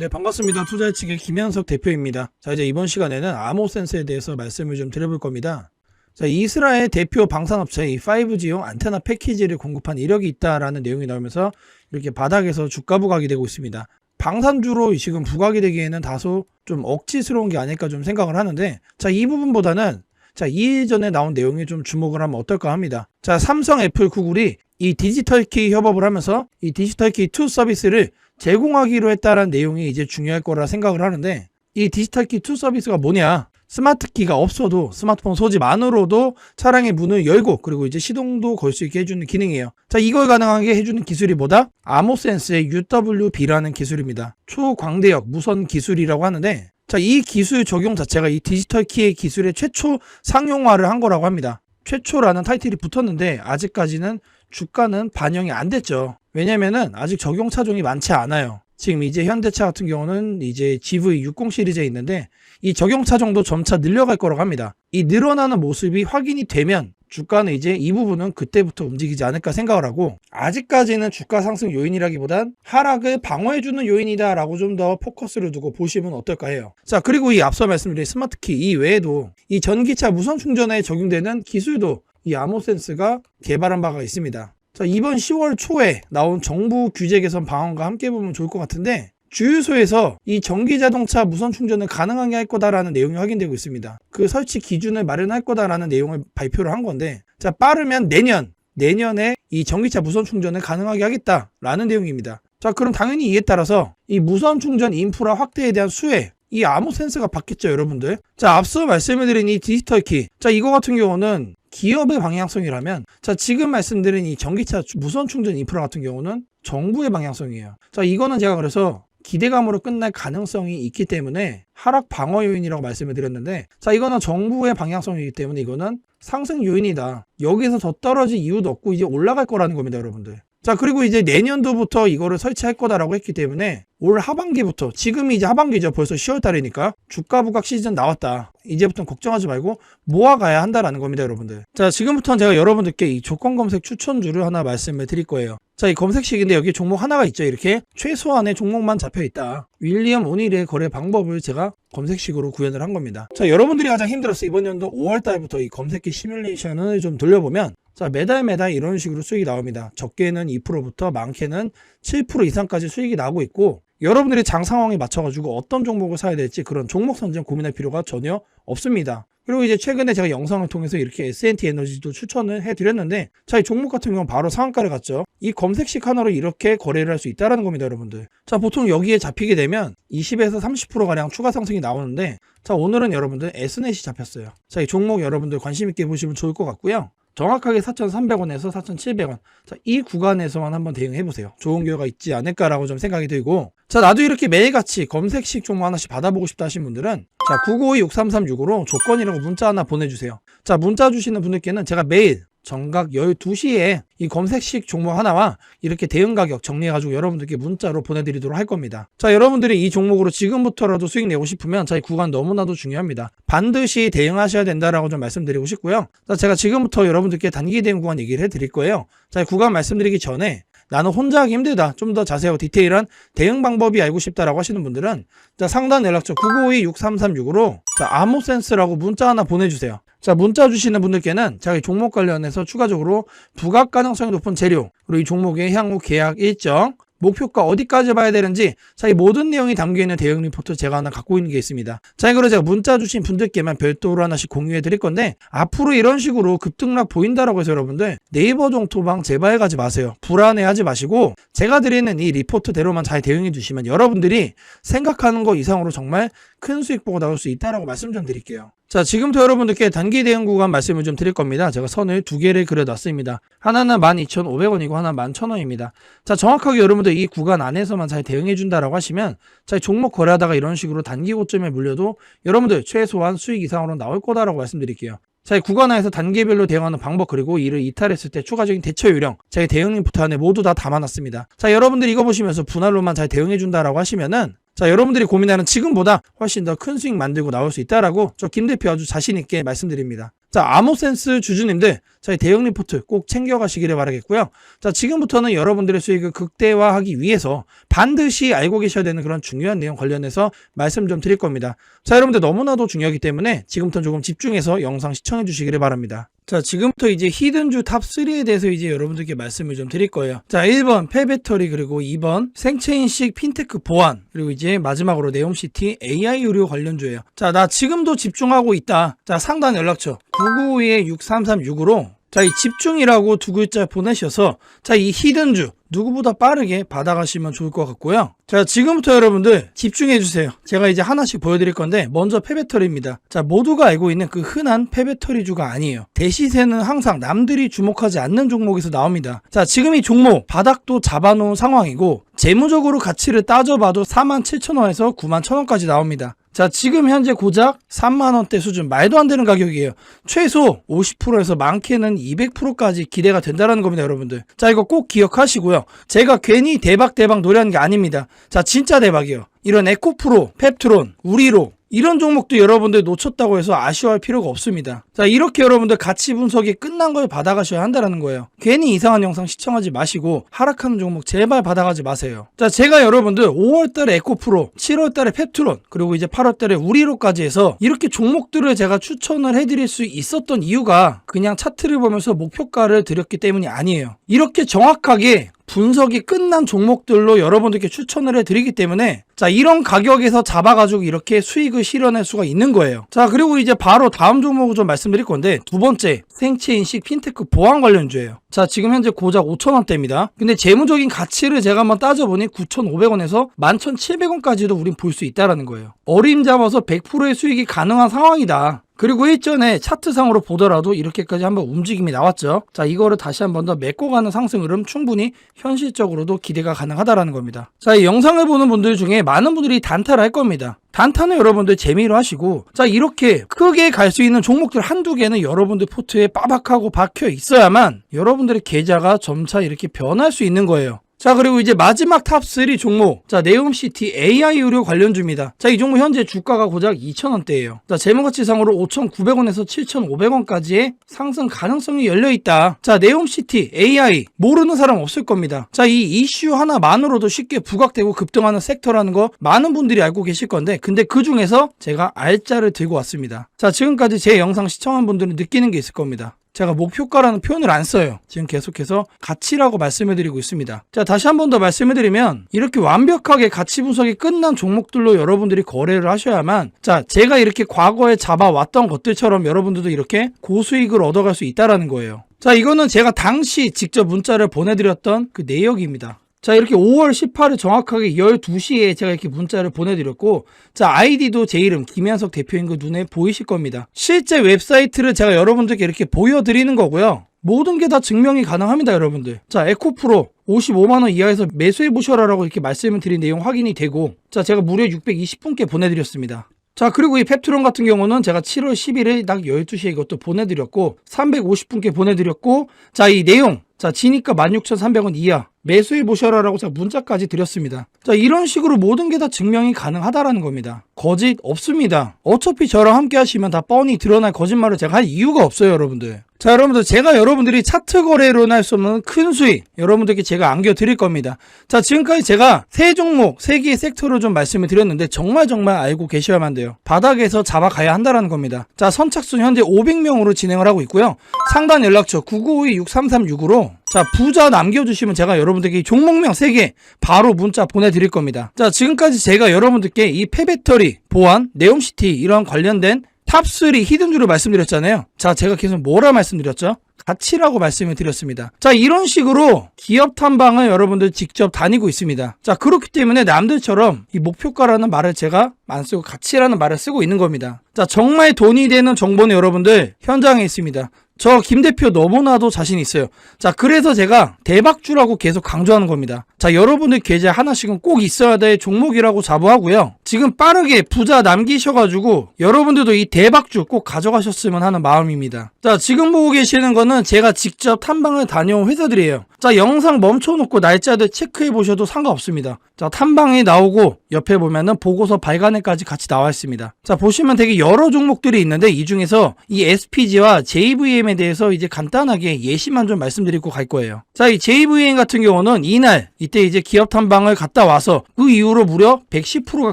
네, 반갑습니다. 투자의측의 김현석 대표입니다. 자, 이제 이번 시간에는 아모센스에 대해서 말씀을 좀 드려볼 겁니다. 자, 이스라엘 대표 방산업체 이 5G용 안테나 패키지를 공급한 이력이 있다라는 내용이 나오면서 이렇게 바닥에서 주가 부각이 되고 있습니다. 방산주로 지금 부각이 되기에는 다소 좀 억지스러운 게 아닐까 좀 생각을 하는데, 자, 이 부분보다는 자, 이전에 나온 내용에 좀 주목을 하면 어떨까 합니다. 자, 삼성, 애플, 구글이 이 디지털 키 협업을 하면서 이 디지털 키2 서비스를 제공하기로 했다라는 내용이 이제 중요할 거라 생각을 하는데 이 디지털 키 2 서비스가 뭐냐? 스마트 키가 없어도 스마트폰 소지만으로도 차량의 문을 열고 그리고 이제 시동도 걸 수 있게 해주는 기능이에요. 자, 이걸 가능하게 해주는 기술이 뭐다? 아모센스의 UWB라는 기술입니다. 초광대역 무선 기술이라고 하는데 자, 이 기술 적용 자체가 이 디지털 키의 기술의 최초 상용화를 한 거라고 합니다. 최초라는 타이틀이 붙었는데 아직까지는 주가는 반영이 안 됐죠. 왜냐면은 아직 적용 차종이 많지 않아요. 지금 이제 현대차 같은 경우는 이제 GV60 시리즈에 있는데 이 적용 차종도 점차 늘려갈 거라고 합니다. 이 늘어나는 모습이 확인이 되면 주가는 이제 이 부분은 그때부터 움직이지 않을까 생각을 하고 아직까지는 주가 상승 요인이라기보단 하락을 방어해주는 요인이다라고 좀 더 포커스를 두고 보시면 어떨까 해요. 자 그리고 이 앞서 말씀드린 스마트키 이 외에도 이 전기차 무선 충전에 적용되는 기술도 이 아모센스가 개발한 바가 있습니다. 자 이번 10월 초에 나온 정부 규제 개선 방안과 함께 보면 좋을 것 같은데 주유소에서 이 전기 자동차 무선 충전을 가능하게 할 거다라는 내용이 확인되고 있습니다. 그 설치 기준을 마련할 거다라는 내용을 발표를 한 건데, 자, 빠르면 내년, 내년에 이 전기차 무선 충전을 가능하게 하겠다라는 내용입니다. 자, 그럼 당연히 이에 따라서 이 무선 충전 인프라 확대에 대한 수혜, 이 아무 센스가 바뀌었죠, 여러분들. 자, 앞서 말씀을 드린 이 디지털 키. 자, 이거 같은 경우는 기업의 방향성이라면, 자, 지금 말씀드린 이 전기차 무선 충전 인프라 같은 경우는 정부의 방향성이에요. 자, 이거는 제가 그래서 기대감으로 끝날 가능성이 있기 때문에 하락 방어 요인이라고 말씀을 드렸는데 자 이거는 정부의 방향성이기 때문에 이거는 상승 요인이다 여기서 더 떨어질 이유도 없고 이제 올라갈 거라는 겁니다 여러분들 자 그리고 이제 내년도부터 이거를 설치할 거다라고 했기 때문에 올 하반기부터 지금이 이제 하반기죠. 벌써 10월 달이니까 주가 부각 시즌 나왔다. 이제부터 걱정하지 말고 모아가야 한다라는 겁니다 여러분들. 자 지금부터는 제가 여러분들께 이 조건 검색 추천주를 하나 말씀을 드릴 거예요. 자 이 검색식인데 여기 종목 하나가 있죠. 이렇게 최소한의 종목만 잡혀 있다. 윌리엄 오닐의 거래 방법을 제가 검색식으로 구현을 한 겁니다. 자 여러분들이 가장 힘들었어 이번 연도 5월 달부터 이 검색기 시뮬레이션을 좀 돌려보면 자, 매달 매달 이런 식으로 수익이 나옵니다. 적게는 2%부터 많게는 7% 이상까지 수익이 나고 있고 여러분들이 장 상황에 맞춰가지고 어떤 종목을 사야 될지 그런 종목 선정 고민할 필요가 전혀 없습니다. 그리고 이제 최근에 제가 영상을 통해서 이렇게 S&T 에너지도 추천을 해드렸는데 자, 이 종목 같은 경우는 바로 상한가를 갔죠. 이 검색식 하나로 이렇게 거래를 할 수 있다는 겁니다, 여러분들. 자, 보통 여기에 잡히게 되면 20에서 30%가량 추가 상승이 나오는데 자, 오늘은 여러분들 S넷이 잡혔어요. 자, 이 종목 여러분들 관심 있게 보시면 좋을 것 같고요. 정확하게 4,300원에서 4,700원. 자, 이 구간에서만 한번 대응해 보세요. 좋은 결과 있지 않을까라고 좀 생각이 들고. 자, 나도 이렇게 매일같이 검색식 종목 하나씩 받아보고 싶다 하신 분들은 자, 952-6336으로 조건이라고 문자 하나 보내주세요. 자, 문자 주시는 분들께는 제가 매일 정각 12시에 이 검색식 종목 하나와 이렇게 대응 가격 정리해가지고 여러분들께 문자로 보내드리도록 할 겁니다. 자, 여러분들이 이 종목으로 지금부터라도 수익 내고 싶으면 자, 이 구간 너무나도 중요합니다. 반드시 대응하셔야 된다라고 좀 말씀드리고 싶고요. 자, 제가 지금부터 여러분들께 단기 대응 구간 얘기를 해드릴 거예요. 자, 이 구간 말씀드리기 전에 나는 혼자 하기 힘들다. 좀 더 자세하고 디테일한 대응 방법이 알고 싶다라고 하시는 분들은 자, 상단 연락처 952-6336으로 자, 아모센스라고 문자 하나 보내주세요. 자, 문자 주시는 분들께는 자기 종목 관련해서 추가적으로 부각 가능성이 높은 재료, 그리고 이 종목의 향후 계약 일정, 목표가 어디까지 봐야 되는지 자, 이 모든 내용이 담겨 있는 대응 리포트 제가 하나 갖고 있는 게 있습니다. 자, 이거를 제가 문자 주신 분들께만 별도로 하나씩 공유해 드릴 건데 앞으로 이런 식으로 급등락 보인다라고 해서 여러분들 네이버 정토방 제발 가지 마세요. 불안해하지 마시고 제가 드리는 이 리포트대로만 잘 대응해 주시면 여러분들이 생각하는 거 이상으로 정말 큰 수익 보고 나올 수 있다라고 말씀 좀 드릴게요. 자, 지금부터 여러분들께 단기 대응 구간 말씀을 좀 드릴 겁니다. 제가 선을 두 개를 그려놨습니다. 하나는 12,500원이고 하나는 11,000원입니다. 자, 정확하게 여러분들 이 구간 안에서만 잘 대응해 준다라고 하시면 자, 종목 거래하다가 이런 식으로 단기 고점에 물려도 여러분들 최소한 수익 이상으로 나올 거다라고 말씀드릴게요. 자, 이 구간 안에서 단계별로 대응하는 방법 그리고 이를 이탈했을 때 추가적인 대처 요령 제 대응 리포트 안에 모두 다 담아놨습니다. 자, 여러분들이 이거 보시면서 분할로만 잘 대응해 준다라고 하시면은 자, 여러분들이 고민하는 지금보다 훨씬 더 큰 수익 만들고 나올 수 있다라고 저 김 대표 아주 자신 있게 말씀드립니다. 자, 아모센스 주주님들, 저희 대형 리포트 꼭 챙겨가시기를 바라겠고요. 자, 지금부터는 여러분들의 수익을 극대화하기 위해서 반드시 알고 계셔야 되는 그런 중요한 내용 관련해서 말씀 좀 드릴 겁니다. 자, 여러분들 너무나도 중요하기 때문에 지금부터 조금 집중해서 영상 시청해 주시기를 바랍니다. 자, 지금부터 이제 히든주 탑3에 대해서 이제 여러분들께 말씀을 좀 드릴 거예요. 자, 1번 폐배터리 그리고 2번 생체인식 핀테크 보안 그리고 이제 마지막으로 네옴시티 AI 의료 관련주예요. 자, 나 지금도 집중하고 있다. 자, 상단 연락처 992-6336으로 자, 이 집중이라고 두 글자 보내셔서 자, 이 히든주 누구보다 빠르게 받아가시면 좋을 것 같고요. 자, 지금부터 여러분들 집중해 주세요. 제가 이제 하나씩 보여드릴 건데 먼저 폐배터리입니다. 자, 모두가 알고 있는 그 흔한 폐배터리주가 아니에요. 대시세는 항상 남들이 주목하지 않는 종목에서 나옵니다. 자, 지금 이 종목 바닥도 잡아놓은 상황이고 재무적으로 가치를 따져봐도 47,000원에서 91,000원까지 나옵니다. 자, 지금 현재 고작 3만원대 수준, 말도 안 되는 가격이에요. 최소 50%에서 많게는 200%까지 기대가 된다는 겁니다, 여러분들. 자, 이거 꼭 기억하시고요. 제가 괜히 대박 대박 노래하는 게 아닙니다. 자, 진짜 대박이요. 이런 에코프로, 펩트론, 우리로, 이런 종목도 여러분들 놓쳤다고 해서 아쉬워할 필요가 없습니다. 자, 이렇게 여러분들 가치 분석이 끝난 걸 받아가셔야 한다는 거예요. 괜히 이상한 영상 시청하지 마시고 하락하는 종목 제발 받아가지 마세요. 자, 제가 여러분들 5월 달에 에코프로, 7월 달에 펩트론, 그리고 이제 8월 달에 우리로까지 해서 이렇게 종목들을 제가 추천을 해드릴 수 있었던 이유가 그냥 차트를 보면서 목표가를 드렸기 때문이 아니에요. 이렇게 정확하게 분석이 끝난 종목들로 여러분들께 추천을 해드리기 때문에 자 이런 가격에서 잡아가지고 이렇게 수익을 실현할 수가 있는 거예요. 자 그리고 이제 바로 다음 종목을 좀 말씀드릴 건데 두 번째 생체인식 핀테크 보안 관련주예요. 자 지금 현재 고작 5천원대입니다. 근데 재무적인 가치를 제가 한번 따져보니 9,500원에서 11,700원까지도 우린 볼 수 있다라는 거예요. 어림잡아서 100%의 수익이 가능한 상황이다 그리고 일전에 차트상으로 보더라도 이렇게까지 한번 움직임이 나왔죠. 자, 이거를 다시 한번 더 메꿔 가는 상승 흐름 충분히 현실적으로도 기대가 가능하다라는 겁니다. 자, 이 영상을 보는 분들 중에 많은 분들이 단타를 할 겁니다. 단타는 여러분들 재미로 하시고 자 이렇게 크게 갈 수 있는 종목들 한두 개는 여러분들 포트에 빠박하고 박혀 있어야만 여러분들의 계좌가 점차 이렇게 변할 수 있는 거예요. 자 그리고 이제 마지막 탑3 종목. 자 네옴시티 AI 의료 관련주입니다. 자 이 종목 현재 주가가 고작 2,000원대예요. 자 재무가치상으로 5,900원에서 7,500원까지의 상승 가능성이 열려있다. 자 네옴시티 AI 모르는 사람 없을 겁니다. 자 이 이슈 하나만으로도 쉽게 부각되고 급등하는 섹터라는 거 많은 분들이 알고 계실 건데 근데 그 중에서 제가 알짜를 들고 왔습니다. 자 지금까지 제 영상 시청한 분들은 느끼는 게 있을 겁니다 제가 목표가라는 표현을 안 써요. 지금 계속해서 가치라고 말씀을 드리고 있습니다. 자, 다시 한 번 더 말씀을 드리면 이렇게 완벽하게 가치 분석이 끝난 종목들로 여러분들이 거래를 하셔야만 자, 제가 이렇게 과거에 잡아왔던 것들처럼 여러분들도 이렇게 고수익을 얻어갈 수 있다라는 거예요. 자, 이거는 제가 당시 직접 문자를 보내드렸던 그 내역입니다. 자, 이렇게 5월 18일 정확하게 12시에 제가 이렇게 문자를 보내드렸고, 자, 아이디도 제 이름, 김현석 대표인 거 눈에 보이실 겁니다. 실제 웹사이트를 제가 여러분들께 이렇게 보여드리는 거고요. 모든 게 다 증명이 가능합니다, 여러분들. 자, 에코프로 55만원 이하에서 매수해보셔라 라고 이렇게 말씀을 드린 내용 확인이 되고, 자, 제가 무려 620분께 보내드렸습니다. 자, 그리고 이 펩트론 같은 경우는 제가 7월 11일 딱 12시에 이것도 보내드렸고, 350분께 보내드렸고, 자, 이 내용, 자, 지니까 16,300원 이하. 매수해 보셔라라고 제가 문자까지 드렸습니다. 자, 이런 식으로 모든 게 다 증명이 가능하다라는 겁니다. 거짓 없습니다. 어차피 저랑 함께 하시면 다 뻔히 드러날 거짓말을 제가 할 이유가 없어요, 여러분들. 자, 여러분들 제가 여러분들이 차트 거래로는 할 수 없는 큰 수익 여러분들께 제가 안겨 드릴 겁니다. 자, 지금까지 제가 세 종목, 세 개의 섹터로 좀 말씀을 드렸는데 정말 정말 알고 계셔야만 돼요. 바닥에서 잡아가야 한다라는 겁니다. 자, 선착순 현재 500명으로 진행을 하고 있고요. 상단 연락처 9952-6336으로 자, 부자 남겨주시면 제가 여러분들께 종목명 3개 바로 문자 보내드릴 겁니다. 자, 지금까지 제가 여러분들께 이 폐배터리, 보안, 네옴시티 이런 관련된 탑3 히든주를 말씀드렸잖아요. 자, 제가 계속 뭐라 말씀드렸죠? 가치라고 말씀을 드렸습니다. 자, 이런 식으로 기업 탐방을 여러분들 직접 다니고 있습니다. 자, 그렇기 때문에 남들처럼 이 목표가라는 말을 제가 안 쓰고 가치라는 말을 쓰고 있는 겁니다. 자, 정말 돈이 되는 정보는 여러분들 현장에 있습니다. 저 김 대표 너무나도 자신 있어요. 자, 그래서 제가 대박주라고 계속 강조하는 겁니다. 자, 여러분들 계좌 하나씩은 꼭 있어야 될 종목이라고 자부하고요. 지금 빠르게 부자 남기셔가지고 여러분들도 이 대박주 꼭 가져가셨으면 하는 마음입니다. 자, 지금 보고 계시는 거는 제가 직접 탐방을 다녀온 회사들이에요. 자, 영상 멈춰놓고 날짜들 체크해 보셔도 상관없습니다. 자, 탐방이 나오고 옆에 보면은 보고서 발간회까지 같이 나와 있습니다. 자, 보시면 되게 여러 종목들이 있는데 이 중에서 이 SPG와 JVM 에 대해서 이제 간단하게 예시만 좀 말씀드리고 갈 거예요. 자, 이 JVM 같은 경우는 이날 이때 이제 기업 탐방을 갔다 와서 그 이후로 무려 110%가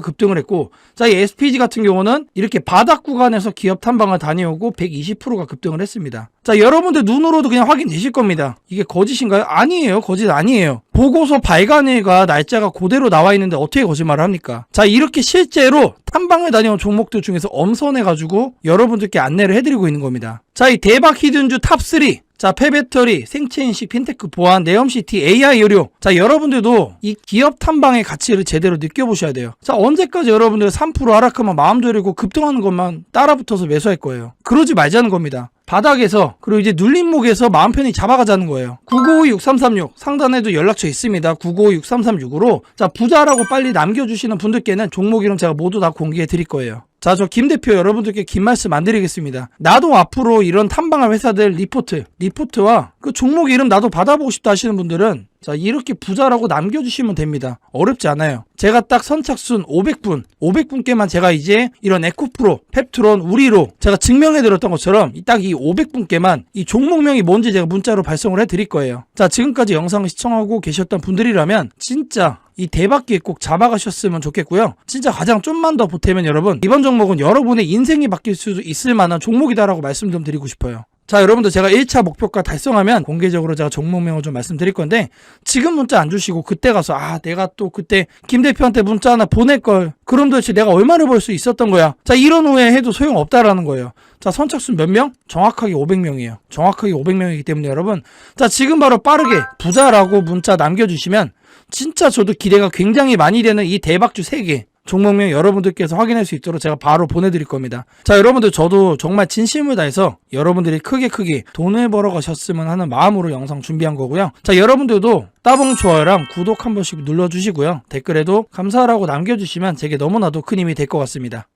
급등을 했고 자, 이 SPG 같은 경우는 이렇게 바닥 구간에서 기업 탐방을 다녀오고 120%가 급등을 했습니다. 자, 여러분들 눈으로도 그냥 확인되실 겁니다. 이게 거짓인가요? 아니에요. 거짓 아니에요. 보고서 발간일과 날짜가 그대로 나와 있는데 어떻게 거짓말을 합니까? 자, 이렇게 실제로 탐방을 다녀온 종목들 중에서 엄선해가지고 여러분들께 안내를 해드리고 있는 겁니다. 자, 이 대박 히든주 탑3. 자, 폐배터리, 생체인식, 핀테크 보안, 네옴시티, AI 의료. 자, 여러분들도 이 기업 탐방의 가치를 제대로 느껴보셔야 돼요. 자, 언제까지 여러분들 3% 하락하면 마음 졸이고 급등하는 것만 따라붙어서 매수할 거예요. 그러지 말자는 겁니다. 바닥에서 그리고 이제 눌림목에서 마음 편히 잡아가자는 거예요. 9956336 상단에도 연락처 있습니다. 9956336으로 자 부자라고 빨리 남겨주시는 분들께는 종목 이름 제가 모두 다 공개해 드릴 거예요. 자, 저 김 대표 여러분들께 긴 말씀 안 드리겠습니다. 나도 앞으로 이런 탐방할 회사들 리포트, 리포트와 그 종목 이름 나도 받아보고 싶다 하시는 분들은 자, 이렇게 부자라고 남겨주시면 됩니다. 어렵지 않아요. 제가 딱 선착순 500분, 500분께만 제가 이제 이런 에코프로, 펩트론, 우리로 제가 증명해드렸던 것처럼 딱 이 500분께만 이 종목명이 뭔지 제가 문자로 발송을 해드릴 거예요. 자, 지금까지 영상을 시청하고 계셨던 분들이라면 진짜 이 대박기에 꼭 잡아가셨으면 좋겠고요. 진짜 가장 좀만 더 보태면 여러분 이번 종목은 여러분의 인생이 바뀔 수도 있을 만한 종목이다라고 말씀 좀 드리고 싶어요. 자, 여러분들 제가 1차 목표가 달성하면 공개적으로 제가 종목명을 좀 말씀드릴 건데 지금 문자 안 주시고 그때 가서 아, 내가 또 그때 김 대표한테 문자 하나 보낼 걸. 그럼 도대체 내가 얼마를 벌 수 있었던 거야. 자, 이런 후에 해도 소용없다라는 거예요. 자, 선착순 몇 명? 정확하게 500명이에요. 정확하게 500명이기 때문에 여러분. 자, 지금 바로 빠르게 부자라고 문자 남겨주시면 진짜 저도 기대가 굉장히 많이 되는 이 대박주 3개. 종목명 여러분들께서 확인할 수 있도록 제가 바로 보내드릴 겁니다. 자, 여러분들 저도 정말 진심을 다해서 여러분들이 크게 크게 돈을 벌어 가셨으면 하는 마음으로 영상 준비한 거고요. 자, 여러분들도 따봉 좋아요랑 구독 한 번씩 눌러주시고요. 댓글에도 감사하라고 남겨주시면 제게 너무나도 큰 힘이 될 것 같습니다.